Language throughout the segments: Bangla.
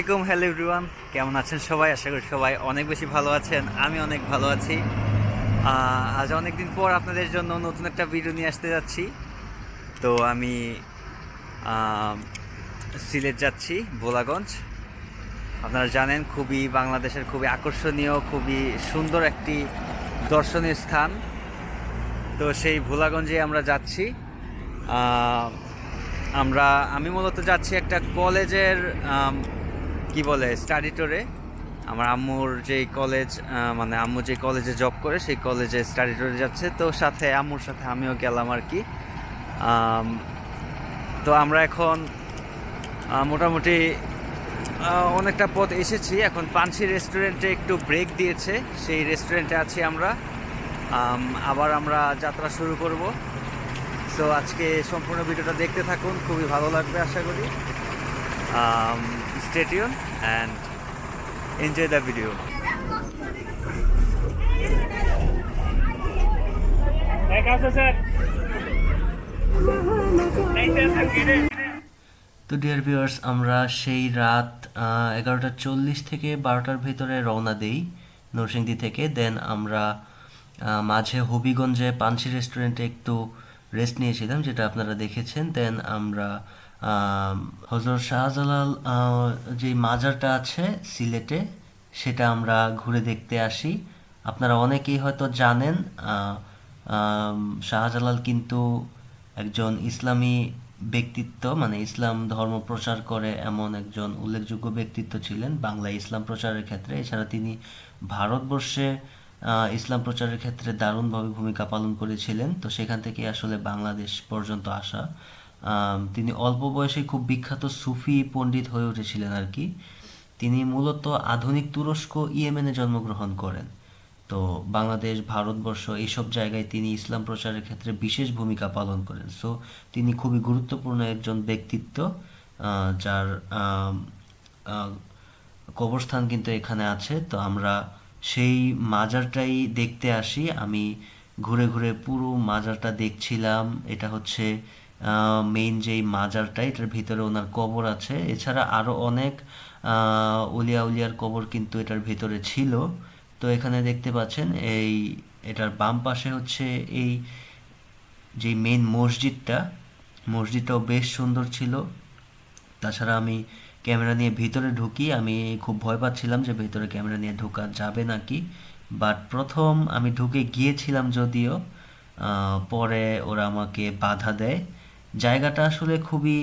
আলাইকুম, হ্যালো এভরিওয়ান। কেমন আছেন সবাই? আশা করি সবাই অনেক বেশি ভালো আছেন, আমি অনেক ভালো আছি। আজ অনেক দিন পর আপনাদের জন্য নতুন একটা ভিডিও নিয়ে আসতে যাচ্ছি। তো আমি সিলেট যাচ্ছি, ভোলাগঞ্জ। আপনারা জানেন, খুবই বাংলাদেশের খুবই আকর্ষণীয়, খুবই সুন্দর একটি দর্শনীয় স্থান। তো সেই ভোলাগঞ্জে আমরা যাচ্ছি। আমরা, আমি মূলত যাচ্ছি একটা কলেজের কি বলে স্টাডি টোরে আমার আম্মুর যেই কলেজ মানে আম্মু যে কলেজে জব করে, সেই কলেজে স্টাডি টোরে যাচ্ছে। তো সাথে আম্মুর সাথে আমিও গেলাম আর কি। তো আমরা এখন মোটামুটি অনেকটা পথ এসেছি। এখন পানসি রেস্টুরেন্টে একটু ব্রেক দিয়েছে। সেই রেস্টুরেন্টে আছি আমরা। আবার আমরা যাত্রা শুরু করব। তো আজকে সম্পূর্ণ ভিডিওটা দেখতে থাকুন। খুবই ভালো লাগবে আশা করি। এক আছে স্যার এইটা স্যার গিরে তো ডিয়ার ভিউয়ার্স আমরা সেই রাত এগারোটা চল্লিশ থেকে বারোটার ভিতরে রওনা দিই নরসিংদী থেকে। দেন আমরা মাঝে হবিগঞ্জে পানসি রেস্টুরেন্টে একটু রেস্ট নিয়েছিলাম যেটা আপনারা দেখেছেন। দেন আমরা হজরত শাহজালাল যে মাজারটা আছে সিলেটে, সেটা আমরা ঘুরে দেখতে আসি। আপনারা অনেকেই হয়তো জানেন শাহজালাল কিন্তু একজন ইসলামী ব্যক্তিত্ব মানে ইসলাম ধর্ম প্রচার করে এমন একজন উল্লেখযোগ্য ব্যক্তিত্ব ছিলেন বাংলায় ইসলাম প্রচারের ক্ষেত্রে। এছাড়া তিনি ভারতবর্ষে ইসলাম প্রচারের ক্ষেত্রে দারুণভাবে ভূমিকা পালন করেছিলেন। তো সেখান থেকে আসলে বাংলাদেশ পর্যন্ত আসা। তিনি অল্প বয়সে খুব বিখ্যাত সুফি পণ্ডিত হয়ে উঠেছিলেন আর কি। তিনি মূলত আধুনিক তুরস্ক, ইয়েমেনে জন্মগ্রহণ করেন। তো বাংলাদেশ, ভারতবর্ষ এইসব জায়গায় তিনি ইসলাম প্রচারের ক্ষেত্রে বিশেষ ভূমিকা পালন করেন। সো তিনি খুবই গুরুত্বপূর্ণ একজন ব্যক্তিত্ব যার কবরস্থান কিন্তু এখানে আছে। তো আমরা সেই মাজারটাই দেখতে আসি। আমি ঘুরে ঘুরে পুরো মাজারটা দেখছিলাম। এটা হচ্ছে মেইন যেই মাজারটা, এটার ভিতরে ওনার কবর আছে। এছাড়া আরও অনেক উলিয়া উলিয়ার কবর কিন্তু এটার ভিতরে ছিল। তো এখানে দেখতে পাচ্ছেন, এই, এটার বাম পাশে হচ্ছে এই যে মেইন মসজিদটা, মসজিদটাও বেশ সুন্দর ছিল। তাছাড়া আমি ক্যামেরা নিয়ে ভিতরে ঢুকি, আমি খুব ভয় পাচ্ছিলাম যে ভিতরে ক্যামেরা নিয়ে ঢোকা যাবে নাকি। বাট প্রথম আমি ঢুকে গিয়েছিলাম যদিও পরে ওরা আমাকে বাধা দেয়। জায়গাটা আসলে খুবই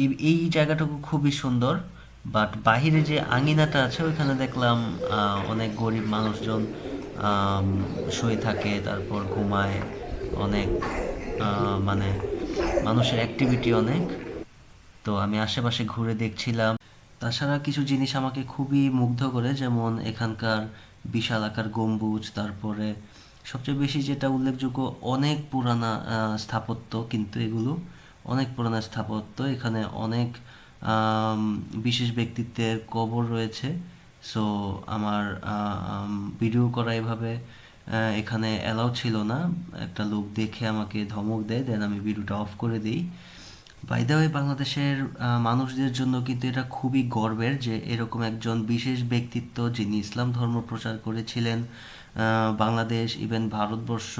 এই এই জায়গাটুকু খুবই সুন্দর বাট বাহিরে যে আঙিনাটা আছে, ওইখানে দেখলাম অনেক গরিব মানুষজন শুয়ে থাকে, তারপর ঘুমায়, অনেক মানে মানুষের অ্যাক্টিভিটি অনেক। তো আমি আশেপাশে ঘুরে দেখছিলাম। তাছাড়া কিছু জিনিস আমাকে খুবই মুগ্ধ করে, যেমন এখানকার বিশাল আকার গম্বুজ, তারপরে সবচেয়ে বেশি যেটা উল্লেখযোগ্য, অনেক পুরানা স্থাপত্য কিন্তু এগুলো। অনেক পুরানা স্থাপত্য, এখানে অনেক বিশেষ ব্যক্তিত্বের কবর রয়েছে। সো আমার ভিডিও করা এভাবে এখানে অ্যালাউ ছিল না। একটা লোক দেখে আমাকে ধমক দেয়, দেন আমি ভিডিওটা অফ করে দিই। বাই দ্য ওয়ে বাংলাদেশের মানুষদের জন্য কিন্তু এটা খুবই গর্বের যে এরকম একজন বিশেষ ব্যক্তিত্ব যিনি ইসলাম ধর্ম প্রচার করেছিলেন বাংলাদেশ ইভেন ভারতবর্ষ।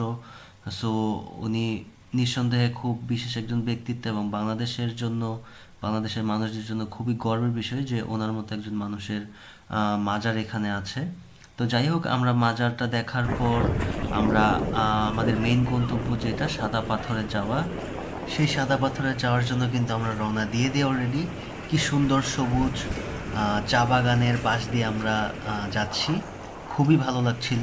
সো উনি নিঃসন্দেহে খুব বিশেষ একজন ব্যক্তিত্ব এবং বাংলাদেশের জন্য, বাংলাদেশের মানুষদের জন্য খুবই গর্বের বিষয় যে ওনার মতো একজন মানুষের মাজার এখানে আছে। তো যাই হোক, আমরা মাজারটা দেখার পর আমরা আমাদের মেইন গন্তব্য যেটা, সাদা পাথরে যাওয়া। সেই সাদা পাথরে যাওয়ার জন্য কিন্তু আমরা রওনা দিয়ে দিই অলরেডি কি সুন্দর সবুজ চা বাগানের পাশ দিয়ে আমরা যাচ্ছি। খুবই ভালো লাগছিল।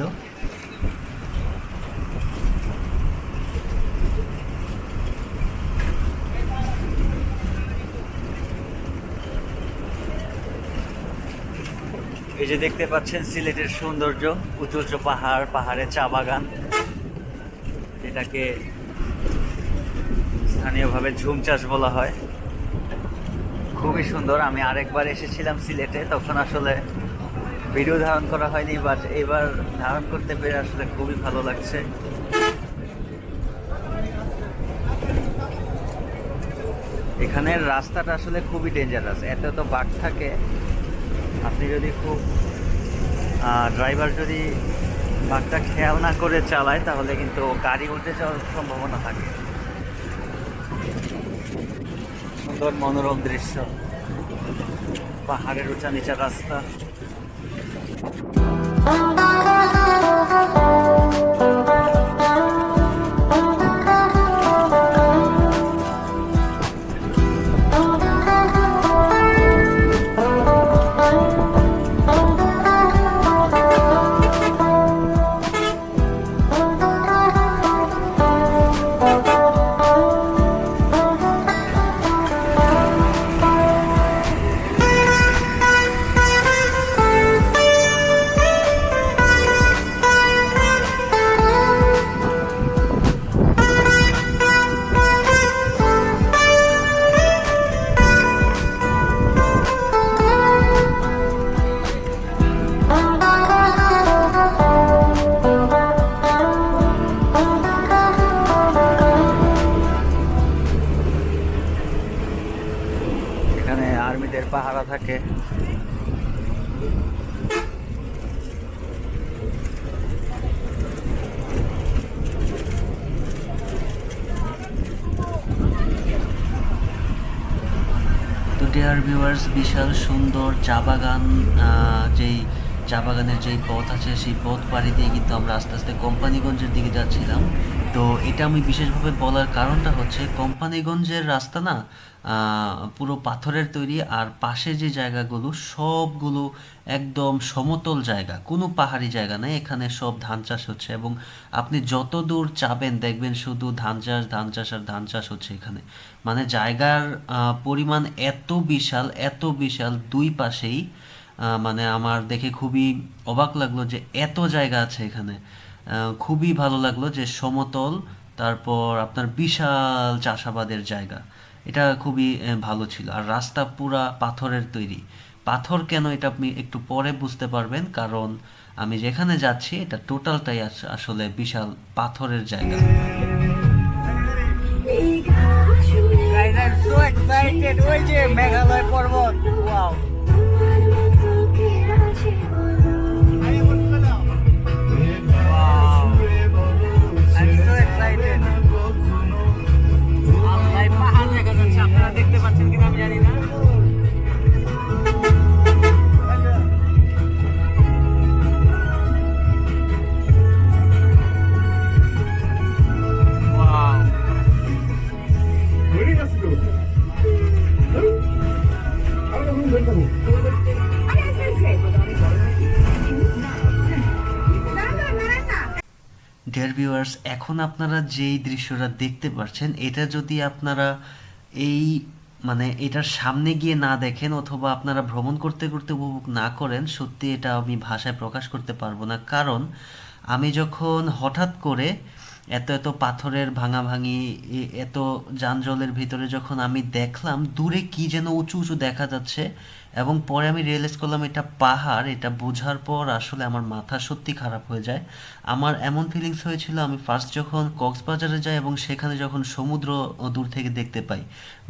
এই যে দেখতে পাচ্ছেন সিলেটের সৌন্দর্য উঁচু উঁচু পাহাড়, পাহাড়ে চা বাগান। এটাকে স্থানীয়ভাবে ঝুম চাষ বলা হয়। খুবই সুন্দর। আমি আরেকবার এসেছিলাম সিলেটে, তখন আসলে ভিডিও ধারণ করা হয়নি বাট এবার ধারণ করতে পেরে আসলে খুবই ভালো লাগছে। এখানের রাস্তাটা আসলে খুবই ডেঞ্জারাস এত তো বাঘ থাকে। আপনি যদি খুব ড্রাইভার যদি বাঘটা খেয়াল না করে চালায়, তাহলে কিন্তু গাড়ি উল্টে যাওয়ার সম্ভাবনা থাকে। সুন্দর মনোরম দৃশ্য। পাহাড়ের উঁচা নিচা রাস্তা। এখানে পাহারা থাকে। ডিয়ার ভিউয়ার্স বিশাল সুন্দর চা বাগান যেই চা বাগানের যেই পথ আছে, সেই পথ পাড়ি দিয়ে কিন্তু আমরা আস্তে আস্তে কোম্পানিগঞ্জের দিকে যাচ্ছিলাম। তো এটা আমি বিশেষভাবে বলার কারণটা হচ্ছে, কোম্পানিগঞ্জের রাস্তা না পুরো পাথরের তৈরি আর পাশে যে জায়গাগুলো, সবগুলো একদম সমতল জায়গা, কোনো পাহাড়ি জায়গা নেই। এখানে সব ধান চাষ হচ্ছে এবং আপনি যত দূর চাবেন দেখবেন শুধু ধান চাষ ধান চাষ আর ধান চাষ হচ্ছে এখানে। মানে জায়গার পরিমাণ এত বিশাল এত বিশাল দুই পাশেই মানে আমার দেখে খুবই অবাক লাগল যে এত জায়গা আছে এখানে। খুবই ভালো লাগল যে সমতল, তারপর আপনার বিশাল চাষাবাদের জায়গা। এটা খুবই ভালো ছিল। আর রাস্তা পুরা পাথরের তৈরি। পাথর কেন এটা আপনি একটু পরে বুঝতে পারবেন, কারণ আমি যেখানে যাচ্ছি, এটা টোটালটাই আস- আসলে বিশাল পাথরের জায়গা। মেঘালয় পর্বত। ডিয়ার ভিউয়ার্স এখন আপনারা যেই দৃশ্যটা দেখতে পাচ্ছেন এটা যদি আপনারা এই মানে এটার সামনে গিয়ে না দেখেন অথবা আপনারা ভ্রমণ করতে করতে উপভোগ না করেন, সত্যি এটা আমি ভাষায় প্রকাশ করতে পারব না। কারণ আমি যখন হঠাৎ করে এত এত পাথরের ভাঙাভাঙি এত যানজলের ভিতরে যখন আমি দেখলাম, দূরে কি যেন উঁচু উঁচু দেখা যাচ্ছে এবং পরে আমি রিয়েলাইজ করলাম এটা পাহাড়, এটা বোঝার পর আসলে আমার মাথা সত্যি খারাপ হয়ে যায়। আমার এমন ফিলিংস হয়েছিল, আমি ফার্স্ট যখন কক্সবাজারে যাই এবং সেখানে যখন সমুদ্র দূর থেকে দেখতে পাই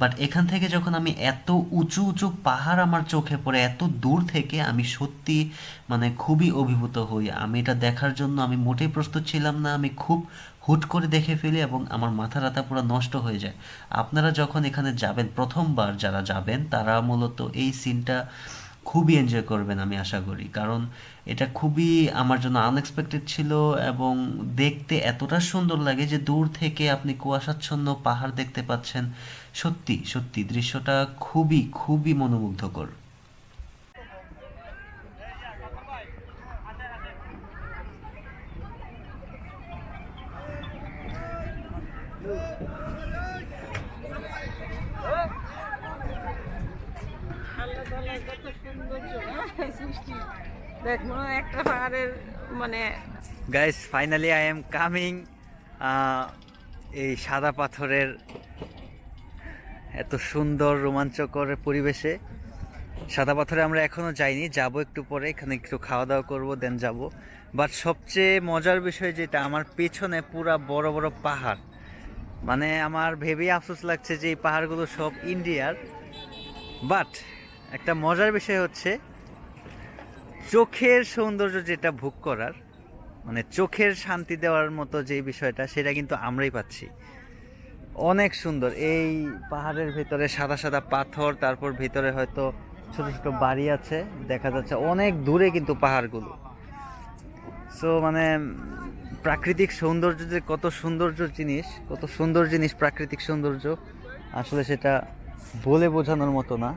বাট এখান থেকে যখন আমি এত উঁচু উঁচু পাহাড় আমার চোখে পড়ে, এত দূর থেকে আমি সত্যি মানে খুবই অভিভূত হই। আমি এটা দেখার জন্য আমি মোটেই প্রস্তুত ছিলাম না, আমি খুব হুট করে দেখে ফেলি এবং আমার মাথা রাতা পুরো নষ্ট হয়ে যায়। আপনারা যখন এখানে যাবেন, প্রথমবার যারা যাবেন, তারা মূলত এই সিনটা খুবই এনজয় করবেন আমি আশা করি। কারণ এটা খুবই আমার জন্য আনএক্সপেক্টেড ছিল এবং দেখতে এতটা সুন্দর লাগে যে দূর থেকে আপনি কুয়াশাচ্ছন্ন পাহাড় দেখতে পাচ্ছেন। সত্যি সত্যি, দৃশ্যটা খুবই খুবই মনোমুগ্ধকর। একটা পাহাড়ের মানে guys finally I am coming এই সাদা পাথরের এত সুন্দর রোমাঞ্চকর পরিবেশে। সাদা পাথরে আমরা এখনও যাইনি, যাব একটু পরে, এখানে একটু খাওয়া দাওয়া করব দেন যাব। বাট সবচেয়ে মজার বিষয় যেটা, আমার পেছনে পুরা বড় বড় পাহাড়। মানে আমার ভেবেই আফসোস লাগছে যে এই পাহাড়গুলো সব ইন্ডিয়ার বাট একটা মজার বিষয় হচ্ছে চোখের সৌন্দর্য যেটা ভোগ করার মানে চোখের শান্তি দেওয়ার মতো যে বিষয়টা, সেটা কিন্তু আমরাই পাচ্ছি। অনেক সুন্দর। এই পাহাড়ের ভিতরে সাদা সাদা পাথর, তারপর ভিতরে হয়তো ছোট ছোট বাড়ি আছে, দেখা যাচ্ছে অনেক দূরে কিন্তু পাহাড়গুলো। সো মানে প্রাকৃতিক সৌন্দর্য যে কত সৌন্দর্য জিনিস, কত সুন্দর জিনিস প্রাকৃতিক সৌন্দর্য, আসলে সেটা বলে বোঝানোর মতো না।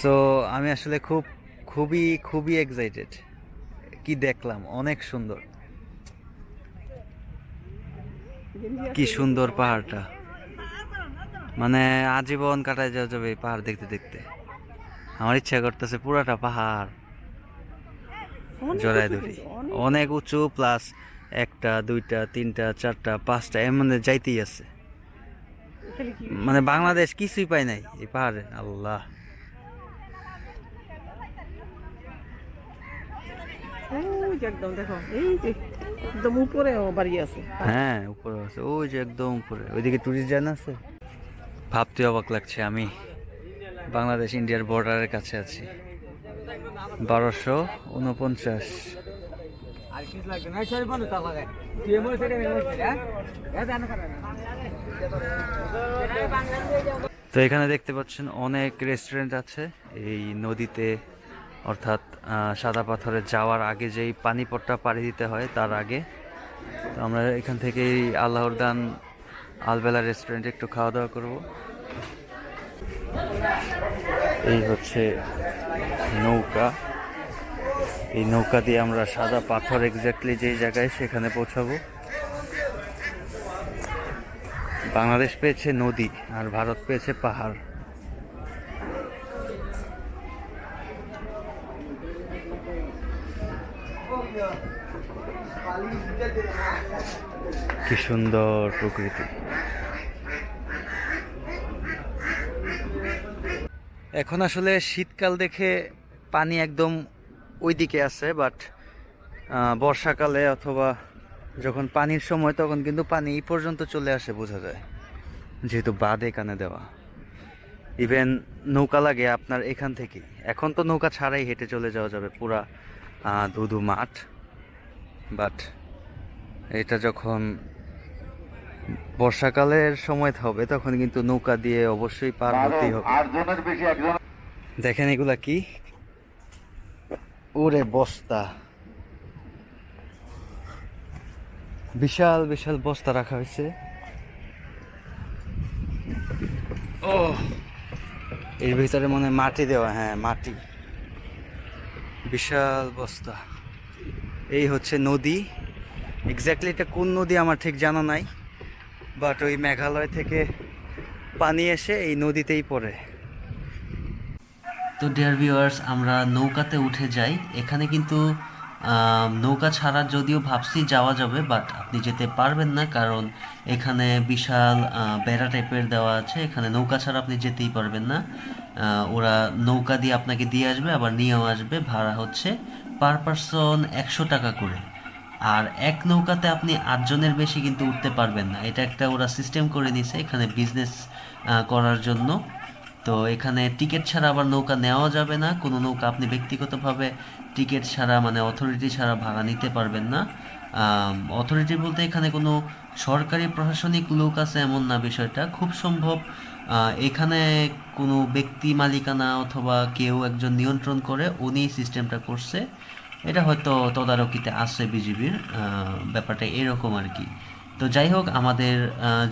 সো আমি আসলে খুব খুবই খুবই এক্সাইটেড কি দেখলাম? অনেক সুন্দর। কি সুন্দর পাহাড়টা। মানে আজীবন কাটায় যাওয়া যাবে এই পাহাড় দেখতে দেখতে। আমার ইচ্ছা করতেছে পুরাটা পাহাড় জড়াই ধরি। অনেক। উঁচু প্লাস একটা দুইটা তিনটা চারটা পাঁচটা এমন যাইতেই আছে। মানে বাংলাদেশ কিছুই পায় নাই এই পাহাড়ে। আল্লাহ। হ্যাঁ উপরে আছে ওই যে একদম উপরে। ওইদিকে টুরিস্ট আছে? ভাবতে অবাক লাগছে, আমি বাংলাদেশ, ইন্ডিয়ার বর্ডারের কাছে আছি। বারোশো উনপঞ্চাশ। তো এখানে দেখতে পাচ্ছেন অনেক রেস্টুরেন্ট আছে, এই নদীতে অর্থাৎ সাদা পাথরে যাওয়ার আগে যেই পানিপটটা পাড়ি দিতে হয়, তার আগে। তো আমরা এখান থেকেই আল্লাহর দান, আলবেলা রেস্টুরেন্টে একটু খাওয়া দাওয়া করব। এই হচ্ছে নৌকা। এই নৌকা দিয়ে আমরা সাদা পাথর এক্স্যাক্টলি যেই জায়গায় সেখানে পৌঁছাবো। বাংলাদেশ পেয়েছে নদী আর ভারত পেয়েছে পাহাড়। কি সুন্দর প্রকৃতি। এখন আসলে শীতকাল দেখে পানি একদম ওইদিকে আছে বাট বর্ষাকালে অথবা যখন পানির সময়, তখন কিন্তু পানি এই পর্যন্ত চলে আসে বোঝা যায়। যেহেতু বাঁধ এখানে দেওয়া। ইভেন নৌকা লাগে আপনার এখান থেকেই। এখন তো নৌকা ছাড়াই হেঁটে চলে যাওয়া যাবে পুরা ধুধু মাঠ। বাট এটা যখন বর্ষাকালের সময় হবে তখন কিন্তু নৌকা দিয়ে অবশ্যই পার হতেই হবে। দেখেন এগুলা কি? ওরে বস্তা। বিশাল বিশাল বস্তা রাখা হয়েছে। ও এর ভিতরে মনে হয় মাটি দেওয়া হ্যাঁ মাটি। বিশাল বস্তা। এই হচ্ছে নদী। এক্স্যাক্টলি এটা কোন নদী আমার ঠিক জানা নাই বাট ওই মেঘালয় থেকে পানি এসে এই নদীতেই পড়ে। তো ডিয়ার ভিউয়ার্স আমরা নৌকাতে উঠে যাই। এখানে কিন্তু নৌকা ছাড়া যদিও ভাবছি যাওয়া যাবে বাট আপনি যেতে পারবেন না, কারণ এখানে বিশাল বেড়া টাইপের দেওয়া আছে। এখানে নৌকা ছাড়া আপনি যেতেই পারবেন না। ওরা নৌকা দিয়ে আপনাকে দিয়ে আসবে, আবার নিয়েও আসবে। ভাড়া হচ্ছে পার পারসন একশো টাকা করে। আর এক নৌকাতে আপনি আটজনের বেশি কিন্তু উঠতে পারবেন না। এটা একটা ওরা সিস্টেম করে নিছে এখানে বিজনেস করার জন্য। তো এখানে টিকিট ছাড়া আবার নৌকা নেওয়া যাবে না। কোনো নৌকা আপনি ব্যক্তিগতভাবে টিকিট ছাড়া মানে অথরিটি ছাড়া ভাড়া নিতে পারবেন না। অথরিটি বলতে এখানে কোনো সরকারি প্রশাসনিক লোক আছে এমন না বিষয়টা। খুব সম্ভব এখানে কোনো ব্যক্তি মালিকানা অথবা কেউ একজন নিয়ন্ত্রণ করে, উনি সিস্টেমটা করছে। এটা হয়তো তদারকিতে আছে বিজিবির ব্যাপারটা এরকম আর কি। তো যাই হোক, আমাদের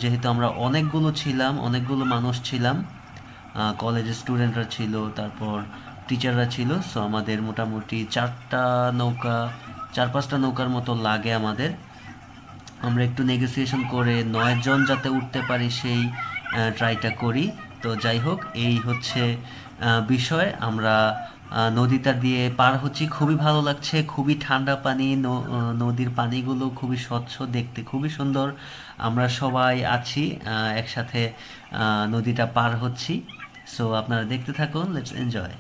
যেহেতু আমরা অনেকগুলো ছিলাম, অনেকগুলো মানুষ ছিলাম কলেজের স্টুডেন্টরা ছিল, তারপর টিচাররা ছিল সো আমাদের মোটামুটি চারটা নৌকা, চার পাঁচটা নৌকার মতো লাগে আমাদের। আমরা একটু নেগোসিয়েশন করে নয় জন যাতে উঠতে পারি সেই ট্রাইটা করি। তো যাই হোক, এই হচ্ছে বিষয়। আমরা নদীটা দিয়ে পার হচ্ছি। খুবই ভালো লাগছে। খুবই ঠান্ডা পানি নদীর পানিগুলো খুবই স্বচ্ছ দেখতে। খুবই সুন্দর। আমরা সবাই আছি একসাথে নদীটা পার হচ্ছি। সো আপনারা দেখতে থাকুন। লেটস এনজয়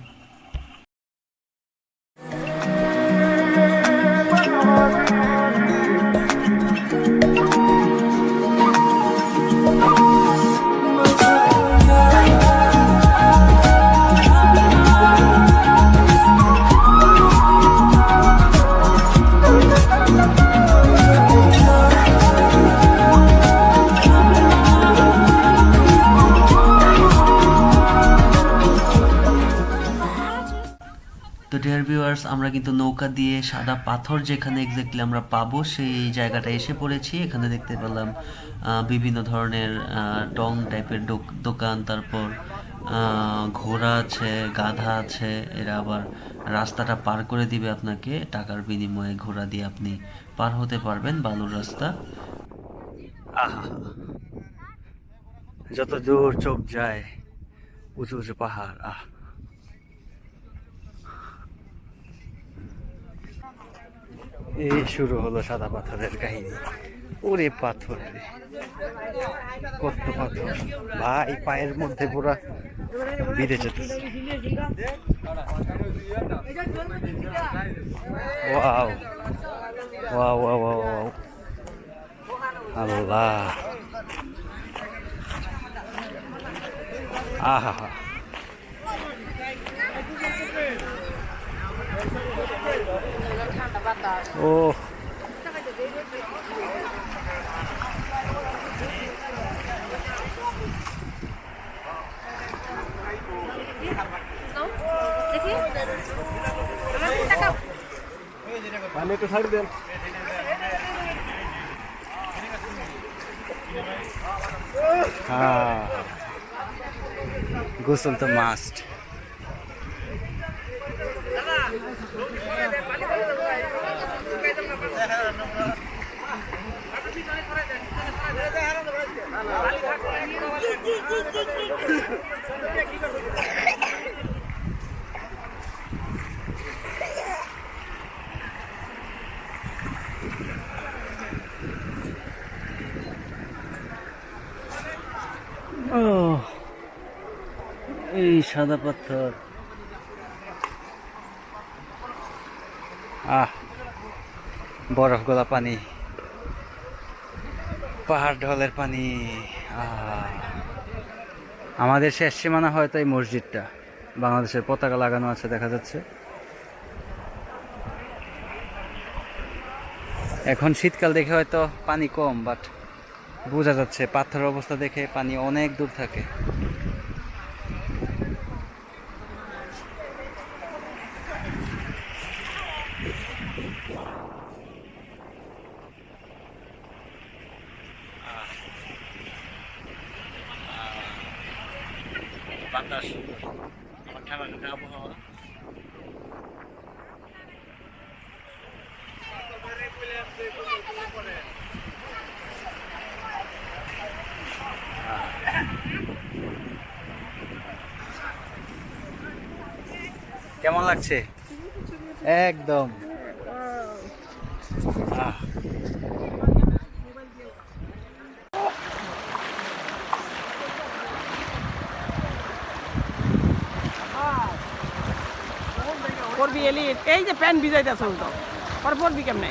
আমরা কিন্তু নৌকা দিয়ে সাদা পাথর যেখানে এক্স্যাক্টলি আমরা পাবো, সেই জায়গাটা এসে পড়েছি। এখানে দেখতে পেলাম বিভিন্ন ধরনের টং টাইপের দোক- দোকান, তারপর ঘোড়া আছে, গাধা আছে, এরা আবার রাস্তাটা পার করে দিবে আপনাকে। টাকার বিনিময়ে ঘোড়া দিয়ে আপনি পার হতে পারবেন, বালুর রাস্তা। যত দূর চোখ যায়, উঁচু উঁচু পাহাড়, আহ। এই শুরু হলো সাদা পাথরের কাহিনী। ওরে পাথর রে। কত পাথর। ভাই, পায়ের মধ্যে পুরা বিঁধে যেতেছে। ওয়াও। আল্লাহ। আহা। ও। দেখি আমার টাকা হ্যাঁ। গোসল তো মাস্ট এই সাদা পাথর। আহ বরফ গলা পানি। পাহাড় ঢলের পানি আমাদের শেষ সীমানা হয়তো এই মসজিদটা। বাংলাদেশের পতাকা লাগানো আছে, দেখা যাচ্ছে। এখন শীতকাল দেখে হয়তো পানি কম বাট বোঝা যাচ্ছে পাথরের অবস্থা দেখে পানি অনেক দূর থাকে। কেমন লাগছে? একদম। আহ। এলি এই যে প্যান্ট ভিজাইতে আসল তো পর পড়বি কেমনে?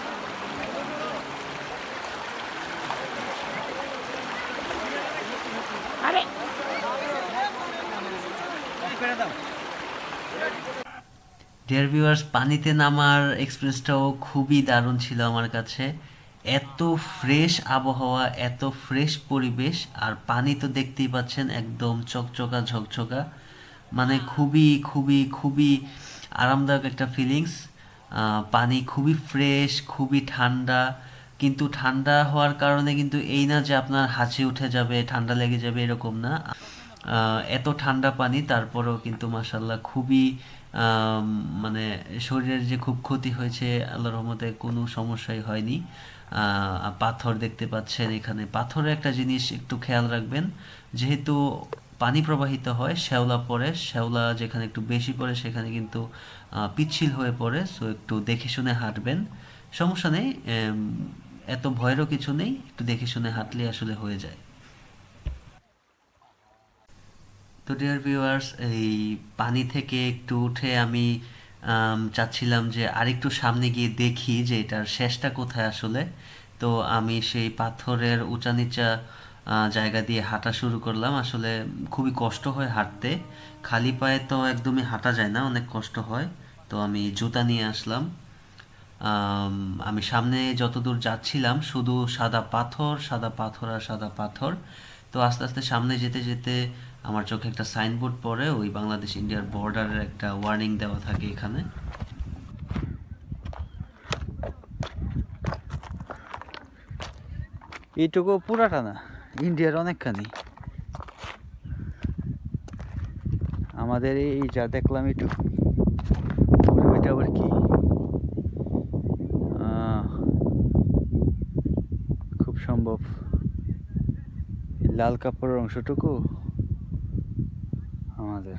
ডিয়ার ভিউয়ার্স পানিতে নামার এক্সপিরিয়েন্সটাও খুবই দারুণ ছিল আমার কাছে। এত ফ্রেশ আবহাওয়া, এত ফ্রেশ পরিবেশ, আর পানি তো দেখতেই পাচ্ছেন, একদম চকচকা, ঝকঝকা। মানে খুবই খুবই খুবই আরামদায়ক একটা ফিলিংস পানি খুবই ফ্রেশ খুবই ঠান্ডা। কিন্তু ঠান্ডা হওয়ার কারণে কিন্তু এই না যে আপনার হাঁচি উঠে যাবে, ঠান্ডা লেগে যাবে, এরকম না। এত ঠান্ডা পানি, তারপরেও কিন্তু মাসাল্লাহ খুবই মানে শরীরের যে খুব ক্ষতি হয়েছে, আল্লাহর রহমতে কোনো সমস্যাই হয়নি। পাথর দেখতে পাচ্ছেন এখানে। পাথরের একটা জিনিস একটু খেয়াল রাখবেন, যেহেতু পানি প্রবাহিত হয়, শ্যাওলা পড়ে, শ্যাওলা যেখানে একটু বেশি পড়ে, সেখানে কিন্তু পিচ্ছিল হয়ে পড়ে সো একটু দেখে শুনে হাঁটবেন। সমস্যা নেই এত ভয়েরও কিছু নেই, একটু দেখে শুনে হাঁটলে আসলে হয়ে যায়। তো ডিয়ার ভিউয়ার্স এই পানি থেকে একটু উঠে আমি চাচ্ছিলাম যে আরেকটু সামনে গিয়ে দেখি যে এটার শেষটা কোথায় আসলে। তো আমি সেই পাথরের উঁচা নিচা জায়গা দিয়ে হাঁটা শুরু করলাম। আসলে খুবই কষ্ট হয় হাঁটতে। খালি পায়ে তো একদমই হাঁটা যায় না, অনেক কষ্ট হয়। তো আমি জুতা নিয়ে আসলাম। আমি সামনে যতদূর যাচ্ছিলাম, শুধু সাদা পাথর সাদা পাথর আর সাদা পাথর। তো আস্তে আস্তে সামনে যেতে যেতে আমার চোখে একটা সাইনবোর্ড পড়ে, ওই বাংলাদেশ ইন্ডিয়ার বর্ডারের একটা ওয়ার্নিং দেওয়া থাকে এখানে। এইটুকু পুরাটা না, ইন্ডিয়ার অনেকখানি। আমাদের এই যা দেখলাম এইটুকু আবার কি? খুব সম্ভব। লাল কাপড়ের অংশটুকু আমাদের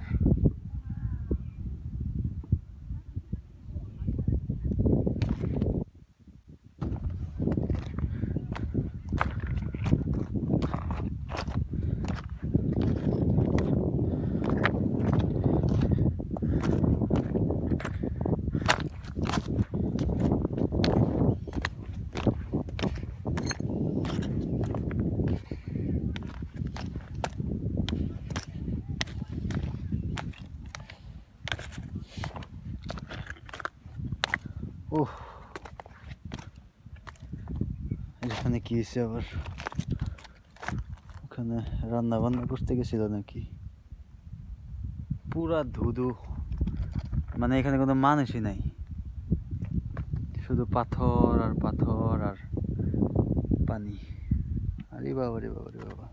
ওহ এখানে কি হয়েছে আবার ওখানে রান্না বান্না করতে গেছিল নাকি? পুরা ধুধু। মানে এখানে কোনো মানুষই নাই। শুধু পাথর আর পাথর আর পানি। আরে বাবা রে বাবা রে বাবা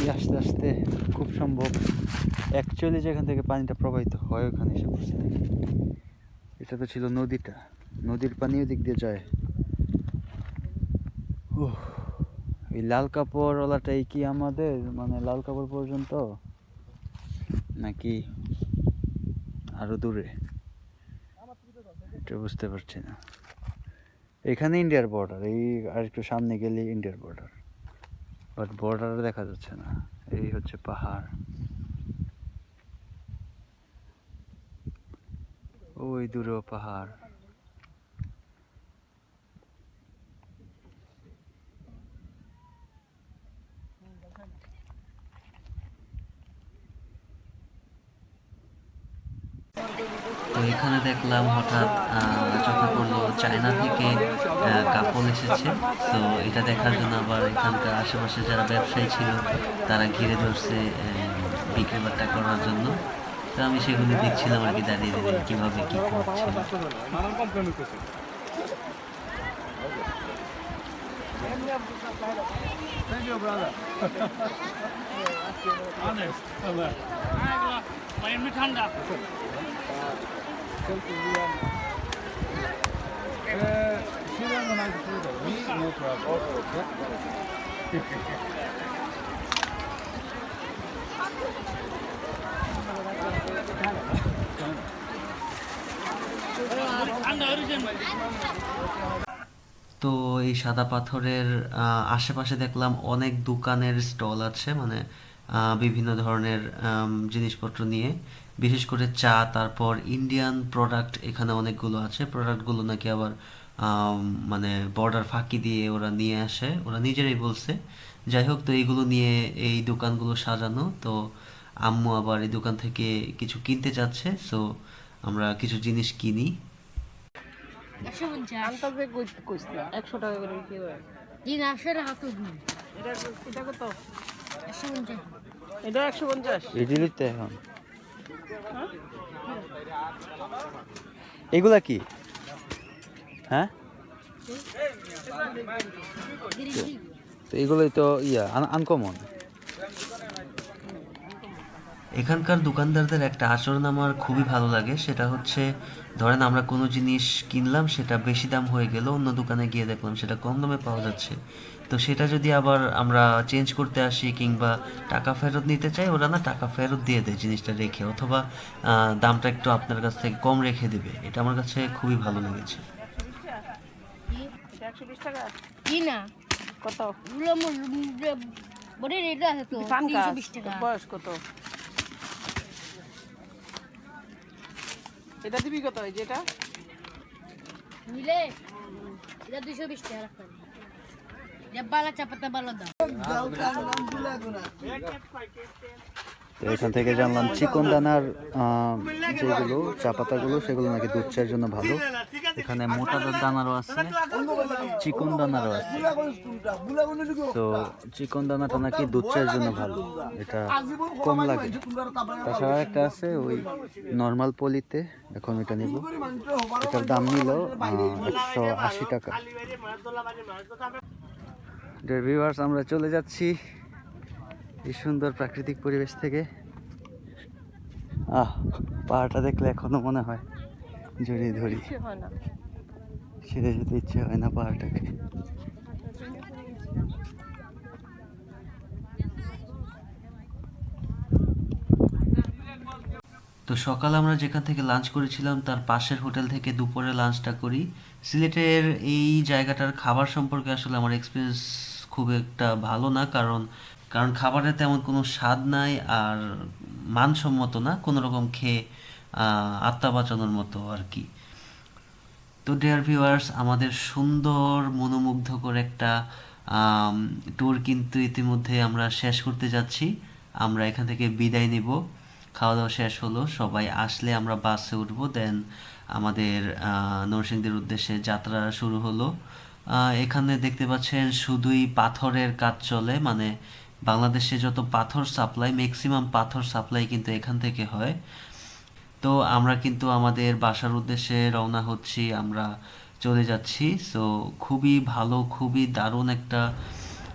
এই আস্তে আস্তে খুব সম্ভব। অ্যাকচুয়ালি যেখান থেকে পানিটা প্রবাহিত হয়, ওখানে এসে পড়ছে। এটা তো ছিল নদীটা। নদীর পানি ওদিক দিয়ে যায়। এই লাল কাপড়ওয়ালাটাই কি আমাদের? মানে লাল কাপড় পর্যন্ত? নাকি আরও দূরে? এটা বুঝতে পারছি না। এখানে ইন্ডিয়ার বর্ডার এই আর একটু সামনে গেলে ইন্ডিয়ার বর্ডার বাট বর্ডার দেখা যাচ্ছে না। এই হচ্ছে পাহাড়। ওই দূরেও পাহাড়। এখানে দেখলাম হঠাৎ চোখে পড়ল চায়না থেকে কাপড় এসেছে। তো এটা দেখার জন্য আবার এখানকার আশেপাশে যারা ব্যবসায়ী ছিল, তারা ঘিরে ধরছে বিক্রি বাট্টা করার জন্য। তো আমি সেগুলি দেখছিলাম আর কি, দাঁড়িয়ে দাঁড়িয়ে কীভাবে কি করছে। ঠান্ডা ঠান্ডা হয়েছে তো এই সাদা পাথরের আশেপাশে দেখলাম অনেক দোকানের স্টল আছে মানে বিভিন্ন ধরনের জিনিসপত্র নিয়ে। বিশেষ করে চা তারপর ইন্ডিয়ান প্রোডাক্ট এখানে অনেকগুলো আছে। প্রোডাক্টগুলো নাকি আবার মানে বর্ডার ফাঁকি দিয়ে ওরা নিয়ে আসে। ওরা নিজেরাই বলছে। যাই হোক তো এইগুলো নিয়ে এই দোকানগুলো সাজানো। তো আম্মু আবার এই দোকান থেকে কিছু কিনতে চাচ্ছে সো আমরা কিছু জিনিস কিনি। একশো টাকা করে এটা কত? একশো পঞ্চাশ। এটা একশো পঞ্চাশ। এখন। এগুলা কি? হ্যাঁ? তো এগুলোই তো ইয়া আনকমন এখানকার দোকানদারদের একটা আচরণ আমার খুবই ভালো লাগে, সেটা হচ্ছে, ধরেন আমরা কোনো জিনিস কিনলাম, সেটা বেশি দাম হয়ে গেল, অন্য দোকানে গিয়ে দেখলাম সেটা কম দামে পাওয়া যাচ্ছে। তো সেটা যদি আবার আমরা চেঞ্জ করতে আসি কিংবা টাকা ফেরত নিতে চাই ওরা না টাকা ফেরত দিয়ে দেয় জিনিসটা রেখে অথবা দামটা একটু আপনার কাছ থেকে কম রেখে দেবে। এটা আমার কাছে খুবই ভালো লেগেছে। এটা কত বয়স কত? দিবি কত? এই যেটা নিলে? এটা দুশো বিশ টাকা রাখতে হবে। এটা বালা চাপাতা বালা দাম তো এখান থেকে জানলাম চিকন দানার যেগুলো চা পাতাগুলো সেগুলো নাকি দুধ চায়ের জন্য ভালো। এখানে মোটা দানারও আছে, চিকন দানারও আছে। তো চিকন দানাটা নাকি দুধ জন্য ভালো, এটা কম লাগে। তাছাড়া একটা আছে ওই নর্মাল পলিতে এখন এটা নিব। এটার দাম নিল একশো আশি টাকা। ভিউয়ার্স আমরা চলে যাচ্ছি এই সুন্দর প্রাকৃতিক পরিবেশ থেকে। আহ পাহাড়টা দেখলে এখনও মনে হয় জড়িয়ে ধরি। সে না। ছেড়ে যেতে ইচ্ছে হয় না পাহাড়টাকে। তো সকাল আমরা যেখান থেকে লাঞ্চ করেছিলাম তার পাশের হোটেল থেকে দুপুরে লাঞ্চটা করি। সিলেটের এই জায়গাটার খাবার সম্পর্কে আসলে আমার এক্সপিরিয়েন্স খুব একটা ভালো না, কারণ কারণ খাবারের তেমন কোনো স্বাদ নাই আর মানসম্মত না, কোনো রকম খেয়ে আত্মা বাঁচানোর মতো আর কি। তো ডিয়ার ভিউয়ার্স আমাদের সুন্দর, মনোমুগ্ধকর একটা ট্যুর কিন্তু ইতিমধ্যে আমরা শেষ করতে যাচ্ছি। আমরা এখান থেকে বিদায় নিব। খাওয়া দাওয়া শেষ হলো, সবাই আসলে আমরা বাসে উঠবো দেন আমাদের নরসিংদীর উদ্দেশ্যে যাত্রা শুরু হলো। এখানে দেখতে পাচ্ছেন শুধুই পাথরের কাজ চলে মানে বাংলাদেশে যত পাথর সাপ্লাই ম্যাক্সিমাম পাথর সাপ্লাই কিন্তু এখান থেকে হয়। তো আমরা কিন্তু আমাদের বাসার উদ্দেশ্যে রওনা হচ্ছি, আমরা চলে যাচ্ছি। সো খুবই ভালো, খুবই দারুণ একটা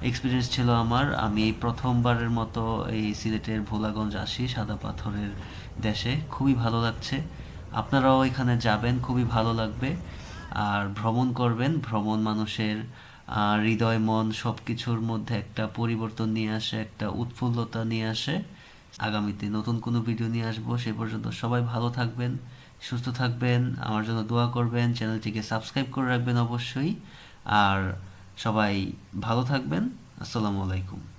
এক্সপিরিয়েন্স ছিল আমার। আমি এই প্রথমবারের মতো এই সিলেটের ভোলাগঞ্জ আসি, সাদা পাথরের দেশে। খুবই ভালো লাগছে। আপনারাও এখানে যাবেন, খুবই ভালো লাগবে। আর ভ্রমণ করবেন। ভ্রমণ মানুষের হৃদয়, মন সব কিছুর মধ্যে একটা পরিবর্তন নিয়ে আসে, একটা উৎফুল্লতা নিয়ে আসে। আগামীতে নতুন কোনো ভিডিও নিয়ে আসব, সে পর্যন্ত সবাই ভালো থাকবেন, সুস্থ থাকবেন। আমার জন্য দোয়া করবেন, চ্যানেলটিকে সাবস্ক্রাইব করে রাখবেন অবশ্যই। আর সবাই ভালো থাকবেন। আসসালামু আলাইকুম।